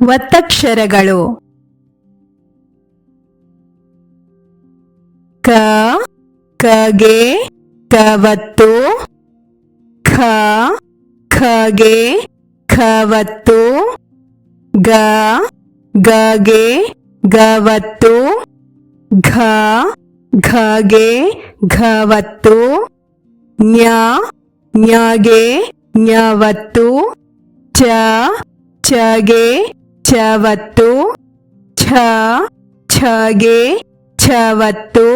ಒತ್ತಕ್ಷರಗಳು ಕ ಕಗೆ ಕವತ್ತು ಖ ಖಗೆ ಖವತ್ತು ಗ ಗಗೆ ಗವತ್ತು ಘ ಘಗೆ ಘವತ್ತು ಜ್ಞ ಜ್ಞಗೆ ಜ್ಞವತ್ತು ಚ ಚಗೆ ಚವತ್ತು ಛ ಛಗೆ ಛವತ್ತು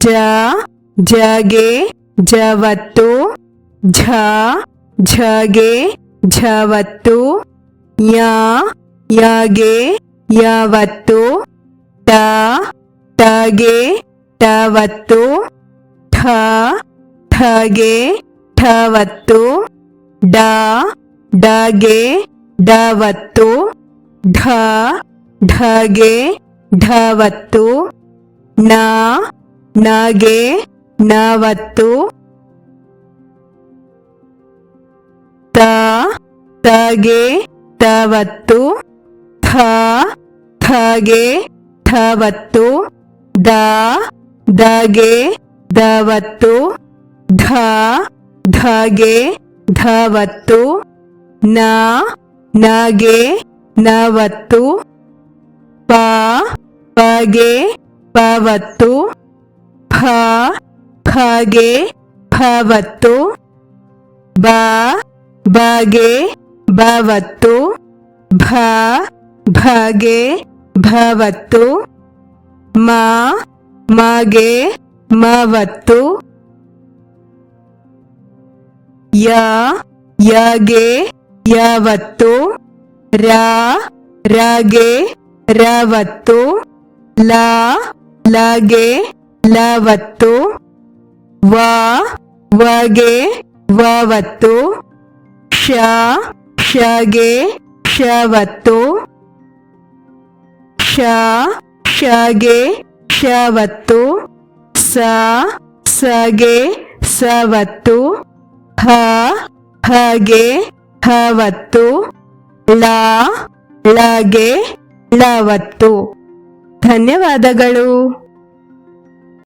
ಜ ಜಗೆ ಜವತ್ತು ಝ ಝಗೆ ಝವತ್ತು ಯ ಯಗೆ ಯವತ್ತು ಟ ಟಗೆ ಟವತ್ತು ಠ ಠಗೆ ಠವತ್ತು ಡ ಡಗೆ ಡವತ್ತು ಢ ಢಗೆ ಢವತ್ತು ನ ನಗೆ ನವತ್ತು ತ ತಗೆ ತವತ್ತು ಥ ಥಗೆ ಥವತ್ತು ದ ದಗೆ ದವತ್ತು ಧ ಧಗೆ ಧವತ್ತು ನ ನಗೆ ನವತ್ತು ಪ ಪಗೆ ಪವತ್ತು ಫ ಫಗೆ ಫವತ್ತು ಬ ಬಗೆ ಭವತ್ತು ಭ ಭಗೆ ಭವತ್ತು ಮ ಮಗೆ ಮವತ್ತು ಯ ಯಗೆ ಯವತ್ತು ರ, ರಗೆ, ರವತ್ತು, ಲ, ಲಗೆ, ಲವತ್ತು, ವ, ವಗೆ, ವವತ್ತು ಶ ಶಗೆ ಶವತ್ತು ಶ ಶಗೆ ಶವತ್ತು ಸ, ಸಗೆ, ಸವತ್ತು, ಹ, ಹಗೆ, ಹವತ್ತು ಲ ಲಗೆ ಲವತ್ತು. ಧನ್ಯವಾದಗಳು.